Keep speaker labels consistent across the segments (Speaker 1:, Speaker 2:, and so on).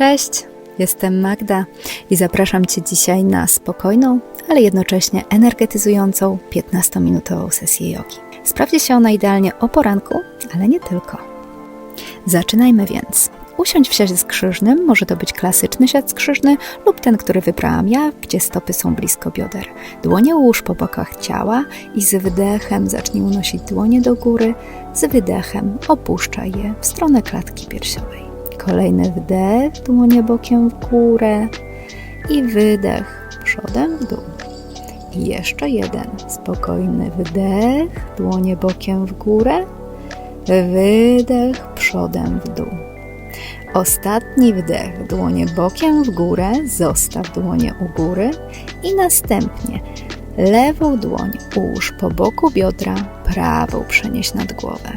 Speaker 1: Cześć, jestem Magda i zapraszam Cię dzisiaj na spokojną, ale jednocześnie energetyzującą 15-minutową sesję jogi. Sprawdzi się ona idealnie o poranku, ale nie tylko. Zaczynajmy więc. Usiądź w siadzie skrzyżnym, może to być klasyczny siad skrzyżny lub ten, który wybrałam ja, gdzie stopy są blisko bioder. Dłonie ułóż po bokach ciała i z wydechem zacznij unosić dłonie do góry, z wydechem opuszczaj je w stronę klatki piersiowej. Kolejny wdech, dłonie bokiem w górę i wydech przodem w dół. I jeszcze jeden spokojny wdech, dłonie bokiem w górę, wydech przodem w dół. Ostatni wdech, dłonie bokiem w górę, zostaw dłonie u góry i następnie lewą dłoń ułóż po boku biodra, prawą przenieś nad głowę.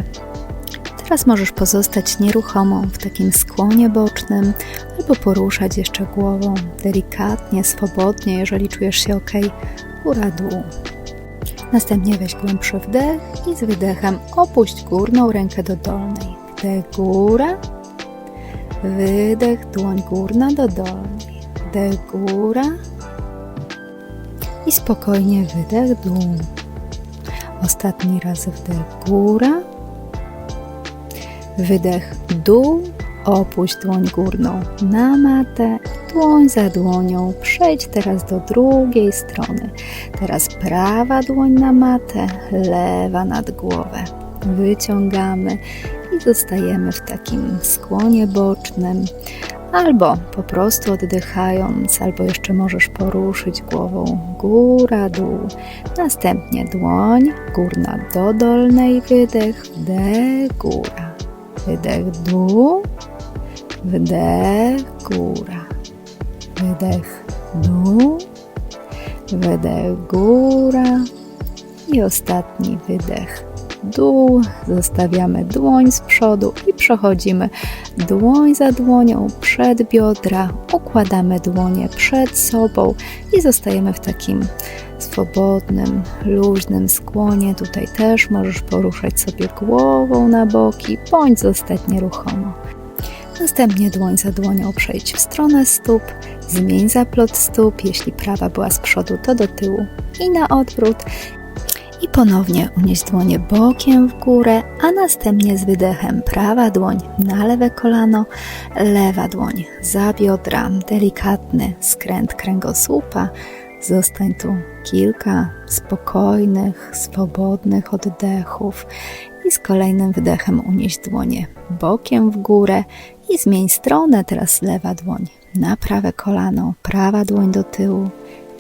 Speaker 1: Teraz możesz pozostać nieruchomą w takim skłonie bocznym albo poruszać jeszcze głową delikatnie, swobodnie, jeżeli czujesz się ok, góra-dół. Następnie weź głębszy wdech i z wydechem opuść górną rękę do dolnej. Wdech góra, wydech dłoń górna do dolnej. Wdech góra i spokojnie wydech dół. Ostatni raz wdech góra, Wydech dół, opuść dłoń górną na matę, dłoń za dłonią. Przejdź teraz do drugiej strony. Teraz prawa dłoń na matę, lewa nad głowę. Wyciągamy i zostajemy w takim skłonie bocznym. Albo po prostu oddychając, albo jeszcze możesz poruszyć głową góra, dół. Następnie dłoń górna do dolnej, wydech, wdech, góra. Wydech dół, wdech góra, wydech dół, wydech góra. I ostatni wydech dół. Zostawiamy dłoń z przodu i przechodzimy dłoń za dłonią przed biodra, układamy dłonie przed sobą i zostajemy w takim swobodnym, luźnym skłonie. Tutaj też możesz poruszać sobie głową na boki, bądź zostać nieruchomo. Następnie dłoń za dłonią przejdź w stronę stóp, zmień zaplot stóp, jeśli prawa była z przodu, to do tyłu i na odwrót. I ponownie unieś dłonie bokiem w górę, a następnie z wydechem prawa dłoń na lewe kolano, lewa dłoń za biodra, delikatny skręt kręgosłupa, Zostań tu kilka spokojnych, swobodnych oddechów i z kolejnym wydechem unieś dłonie bokiem w górę i zmień stronę. Teraz lewa dłoń na prawe kolano, prawa dłoń do tyłu.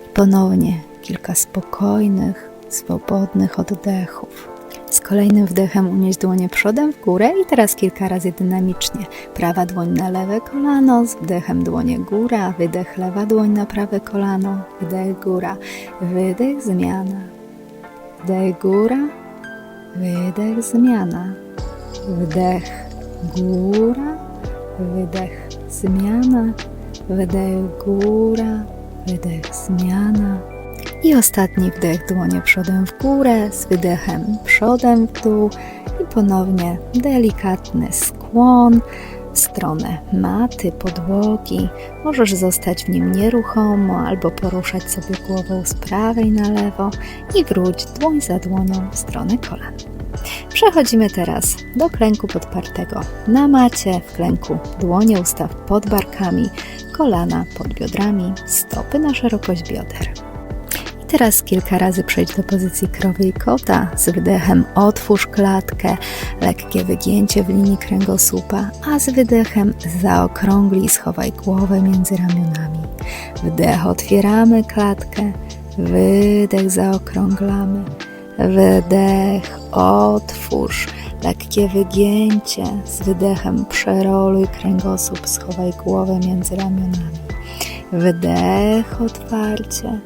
Speaker 1: I ponownie kilka spokojnych, swobodnych oddechów. Z kolejnym wdechem unieś dłonie przodem w górę i teraz kilka razy dynamicznie. Prawa dłoń na lewe kolano, z wdechem dłonie góra, wydech lewa dłoń na prawe kolano, wdech góra, wydech zmiana. Wdech góra, wydech zmiana. Wdech góra, wydech zmiana. Wdech góra, wydech zmiana. I ostatni wdech, dłonie przodem w górę, z wydechem przodem w dół i ponownie delikatny skłon w stronę maty, podłogi. Możesz zostać w nim nieruchomo albo poruszać sobie głową z prawej na lewo i wróć dłoń za dłonią w stronę kolan. Przechodzimy teraz do klęku podpartego na macie. W klęku dłonie ustaw pod barkami, kolana pod biodrami, stopy na szerokość bioder. Teraz kilka razy przejdź do pozycji krowy i kota. Z wydechem otwórz klatkę, lekkie wygięcie w linii kręgosłupa, a z wydechem zaokrąglij, schowaj głowę między ramionami. Wdech otwieramy klatkę, wydech zaokrąglamy, wydech otwórz, lekkie wygięcie, z wydechem przeroluj kręgosłup, schowaj głowę między ramionami. Wdech otwarcie,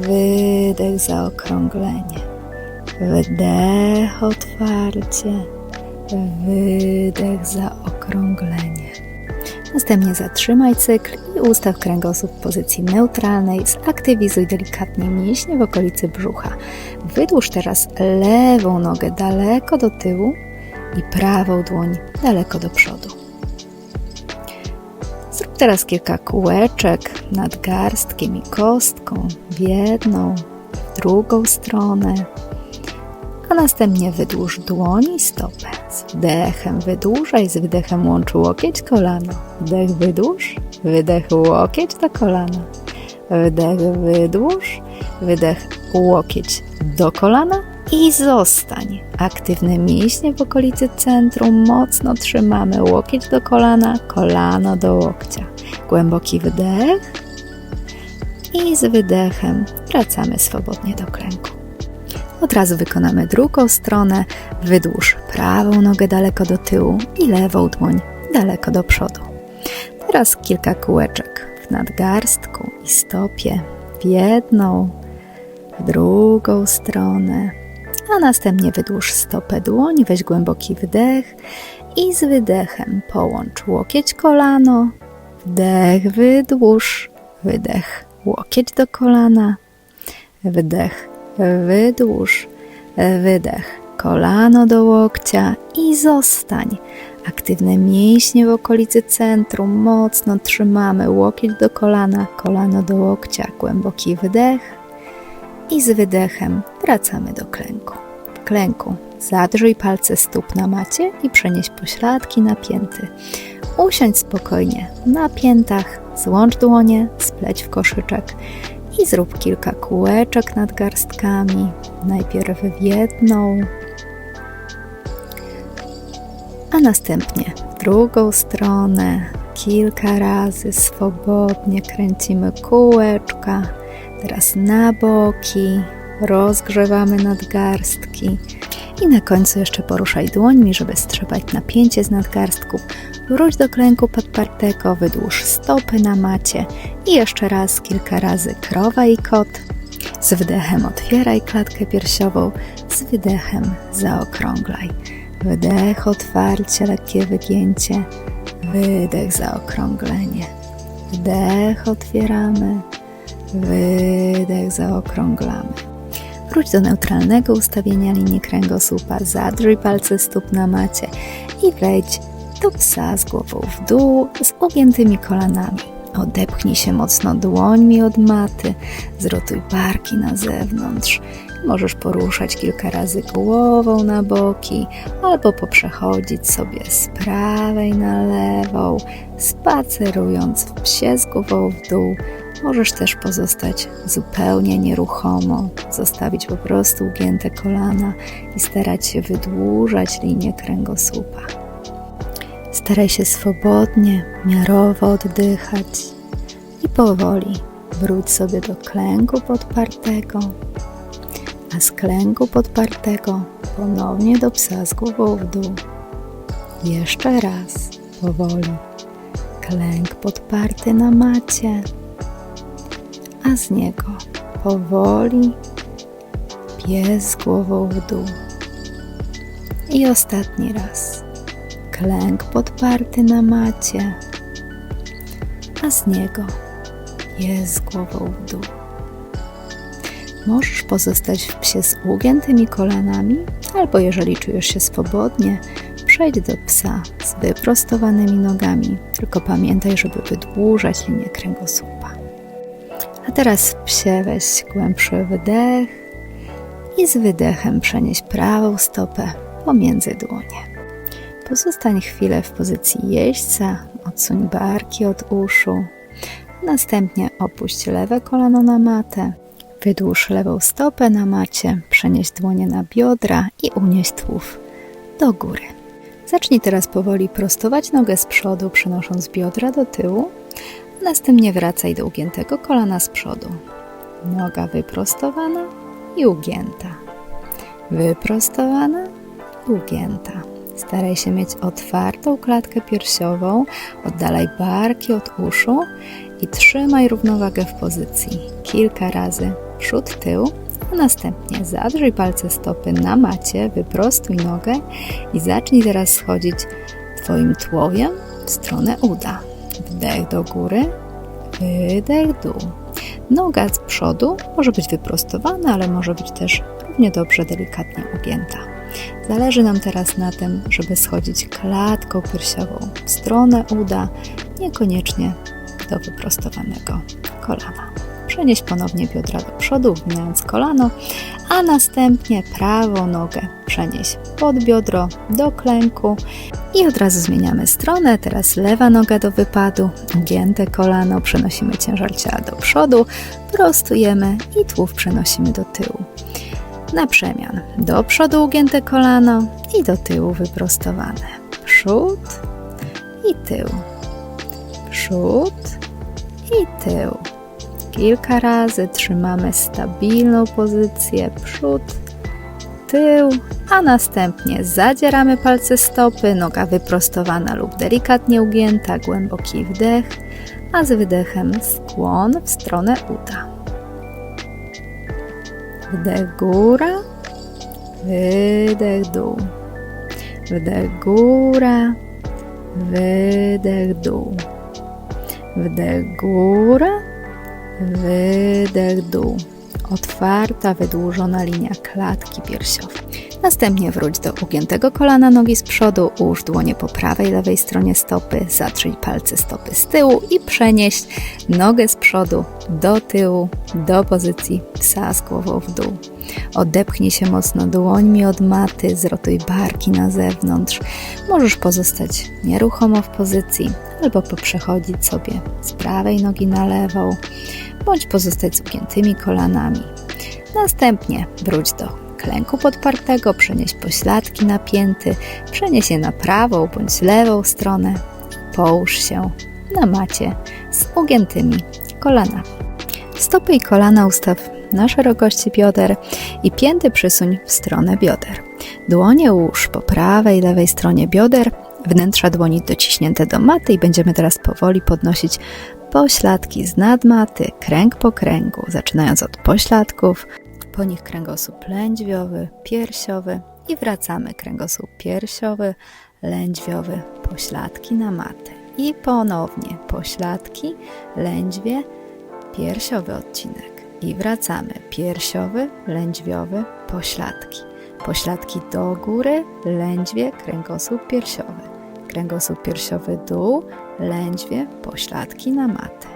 Speaker 1: wydech zaokrąglenie, wdech otwarcie, wydech zaokrąglenie. Następnie zatrzymaj cykl i ustaw kręgosłup w pozycji neutralnej. Zaktywizuj delikatnie mięśnie w okolicy brzucha. Wydłuż teraz lewą nogę daleko do tyłu i prawą dłoń daleko do przodu Teraz kilka kółeczek nad garstkiem i kostką w jedną, w drugą stronę. A następnie wydłuż dłoń i stopę. Z wdechem wydłużaj, z wydechem łącz łokieć, kolano. Wdech wydłuż, wydech łokieć do kolana. Wdech wydłuż, wydech łokieć do kolana i zostań. Aktywne mięśnie w okolicy centrum, mocno trzymamy łokieć do kolana, kolano do łokcia. Głęboki wdech i z wydechem wracamy swobodnie do klęku. Od razu wykonamy drugą stronę. Wydłuż prawą nogę daleko do tyłu i lewą dłoń daleko do przodu. Teraz kilka kółeczek w nadgarstku i stopie w jedną, w drugą stronę, a następnie wydłuż stopę dłoni, weź głęboki wdech i z wydechem połącz łokieć kolano, wdech, wydłuż, wydech, łokieć do kolana, wdech, wydłuż, wydech, kolano do łokcia i zostań. Aktywne mięśnie w okolicy centrum, mocno trzymamy. Łokieć do kolana, kolano do łokcia, głęboki wdech i z wydechem wracamy do klęku. W klęku zadrzyj palce stóp na macie i przenieś pośladki na pięty. Usiądź spokojnie na piętach, złącz dłonie, spleć w koszyczek i zrób kilka kółeczek nad garstkami. Najpierw w jedną, a następnie w drugą stronę. Kilka razy swobodnie kręcimy kółeczka. Teraz na boki, rozgrzewamy nadgarstki i na końcu jeszcze poruszaj dłońmi, żeby strzepać napięcie z nadgarstków. Wróć do klęku podpartego, wydłuż stopy na macie i jeszcze raz, kilka razy krowa i kot. Z wdechem otwieraj klatkę piersiową, z wydechem zaokrąglaj. Wdech, otwarcie, lekkie wygięcie, wydech, zaokrąglenie. Wdech, otwieramy, wydech, zaokrąglamy. Wróć do neutralnego ustawienia linii kręgosłupa, zadrzyj palce stóp na macie i wejdź do psa z głową w dół, z ugiętymi kolanami. Odepchnij się mocno dłońmi od maty, zrotuj barki na zewnątrz. Możesz poruszać kilka razy głową na boki, albo poprzechodzić sobie z prawej na lewą, spacerując w psie z głową w dół. Możesz też pozostać zupełnie nieruchomo, zostawić po prostu ugięte kolana i starać się wydłużać linię kręgosłupa. Staraj się swobodnie, miarowo oddychać i powoli wróć sobie do klęku podpartego, a z klęku podpartego ponownie do psa z głową w dół. Jeszcze raz, powoli. Klęk podparty na macie, a z niego powoli pies głową w dół. I ostatni raz klęk podparty na macie, a z niego jest głową w dół. Możesz pozostać w psie z ugiętymi kolanami, albo jeżeli czujesz się swobodnie, przejdź do psa z wyprostowanymi nogami, tylko pamiętaj, żeby wydłużać linię kręgosłupa. A teraz w psie weź głębszy wydech i z wydechem przenieś prawą stopę pomiędzy dłonie. Pozostań chwilę w pozycji jeźdźca, odsuń barki od uszu. Następnie opuść lewe kolano na matę, wydłuż lewą stopę na macie, przenieś dłonie na biodra i unieś tułów do góry. Zacznij teraz powoli prostować nogę z przodu, przenosząc biodra do tyłu. Następnie wracaj do ugiętego kolana z przodu. Noga wyprostowana i ugięta. Wyprostowana i ugięta. Staraj się mieć otwartą klatkę piersiową, oddalaj barki od uszu i trzymaj równowagę w pozycji kilka razy przód, tył, a następnie zadrzyj palce stopy na macie, wyprostuj nogę i zacznij teraz schodzić Twoim tłowiem w stronę uda. Wdech do góry, wydech dół. Noga z przodu może być wyprostowana, ale może być też równie dobrze delikatnie ugięta. Zależy nam teraz na tym, żeby schodzić klatką piersiową w stronę uda niekoniecznie do wyprostowanego kolana. Przenieś ponownie biodra do przodu, uginając kolano, a następnie prawą nogę przenieś pod biodro do klęku i od razu zmieniamy stronę. Teraz lewa noga do wypadu, ugięte kolano, przenosimy ciężar ciała do przodu, prostujemy i tułów przenosimy do tyłu. Na przemian do przodu ugięte kolano i do tyłu wyprostowane. Przód i tył. Przód i tył. Kilka razy trzymamy stabilną pozycję przód, tył, a następnie zadzieramy palce stopy, noga wyprostowana lub delikatnie ugięta, głęboki wdech, a z wydechem skłon w stronę uda. Wdech góra, wydech dół. Wdech góra, wydech dół. Wdech góra, wydech dół. Otwarta, wydłużona linia klatki piersiowej. Następnie wróć do ugiętego kolana nogi z przodu, ułóż dłonie po prawej, lewej stronie stopy, zatrzyj palce stopy z tyłu i przenieś nogę z przodu do tyłu, do pozycji psa z głową w dół. Odepchnij się mocno dłońmi od maty, zrotuj barki na zewnątrz. Możesz pozostać nieruchomo w pozycji albo poprzechodzić sobie z prawej nogi na lewą, bądź pozostać z ugiętymi kolanami. Następnie wróć do klęku podpartego, przenieś pośladki na pięty, przenieś je na prawą bądź lewą stronę. Połóż się na macie z ugiętymi kolanami. Stopy i kolana ustaw na szerokości bioder i pięty przysuń w stronę bioder. Dłonie łóż po prawej i lewej stronie bioder, wnętrza dłoni dociśnięte do maty i będziemy teraz powoli podnosić pośladki z nadmaty, kręg po kręgu, zaczynając od pośladków, po nich kręgosłup lędźwiowy, piersiowy i wracamy kręgosłup piersiowy, lędźwiowy, pośladki na matę. I ponownie pośladki, lędźwie, piersiowy odcinek. I wracamy piersiowy, lędźwiowy, pośladki. Pośladki do góry, lędźwie, kręgosłup piersiowy. Kręgosłup piersiowy dół, lędźwie, pośladki na matę.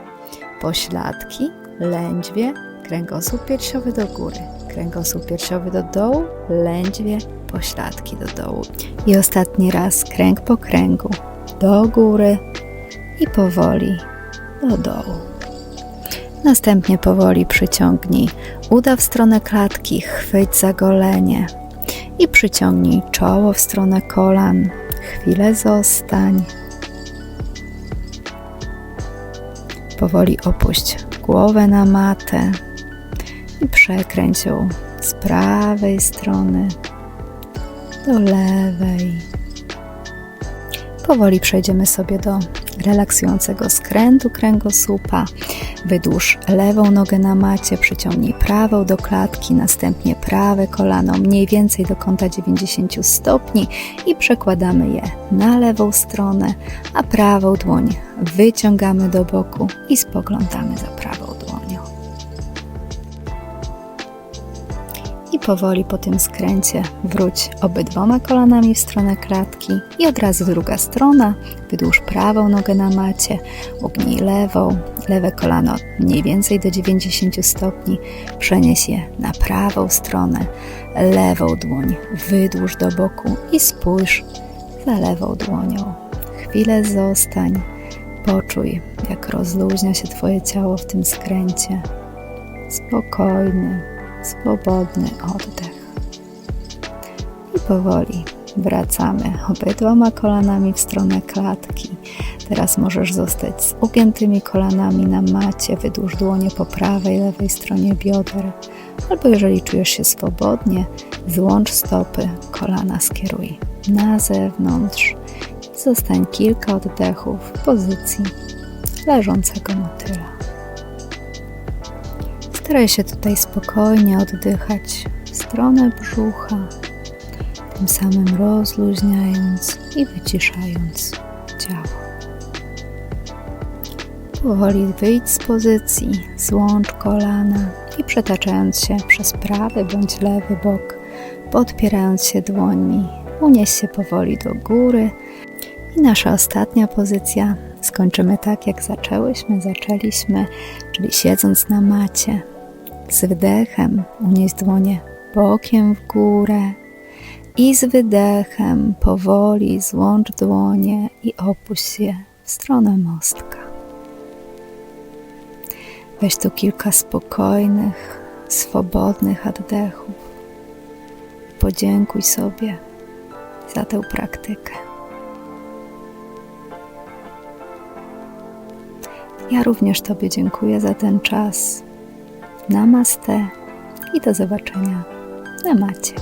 Speaker 1: Pośladki, lędźwie, kręgosłup piersiowy do góry, kręgosłup piersiowy do dołu, lędźwie, pośladki do dołu. I ostatni raz kręg po kręgu, do góry i powoli do dołu. Następnie powoli przyciągnij uda w stronę klatki, chwyć za golenie i przyciągnij czoło w stronę kolan. Chwilę zostań. Powoli opuść głowę na matę i przekręć ją z prawej strony do lewej. Powoli przejdziemy sobie do relaksującego skrętu kręgosłupa. Wydłuż lewą nogę na macie, przyciągnij prawą do klatki, następnie prawe kolano mniej więcej do kąta 90 stopni i przekładamy je na lewą stronę, a prawą dłoń wyciągamy do boku i spoglądamy za prawą dłonią. I powoli po tym skręcie wróć obydwoma kolanami w stronę klatki i od razu druga strona. Wydłuż prawą nogę na macie, ugnij lewą, lewe kolano mniej więcej do 90 stopni, przenieś je na prawą stronę, lewą dłoń wydłuż do boku i spójrz za lewą dłonią. Chwilę zostań, poczuj, jak rozluźnia się Twoje ciało w tym skręcie. Spokojny, swobodny oddech. I powoli wracamy obydwoma kolanami w stronę klatki. Teraz możesz zostać z ugiętymi kolanami na macie, wydłuż dłonie po prawej, lewej stronie bioder. Albo jeżeli czujesz się swobodnie, złącz stopy, kolana skieruj na zewnątrz. Zostań kilka oddechów w pozycji leżącego motyla. Staraj się tutaj spokojnie oddychać w stronę brzucha, tym samym rozluźniając i wyciszając ciało. Powoli wyjdź z pozycji, złącz kolana i przetaczając się przez prawy bądź lewy bok, podpierając się dłońmi, unieś się powoli do góry. I nasza ostatnia pozycja Skończymy tak, jak zaczęłyśmy, zaczęliśmy, czyli siedząc na macie, z wydechem unieś dłonie bokiem w górę i z wydechem powoli złącz dłonie i opuść je w stronę mostka. Weź tu kilka spokojnych, swobodnych oddechów. Podziękuj sobie za tę praktykę. Ja również Tobie dziękuję za ten czas. Namaste i do zobaczenia na macie.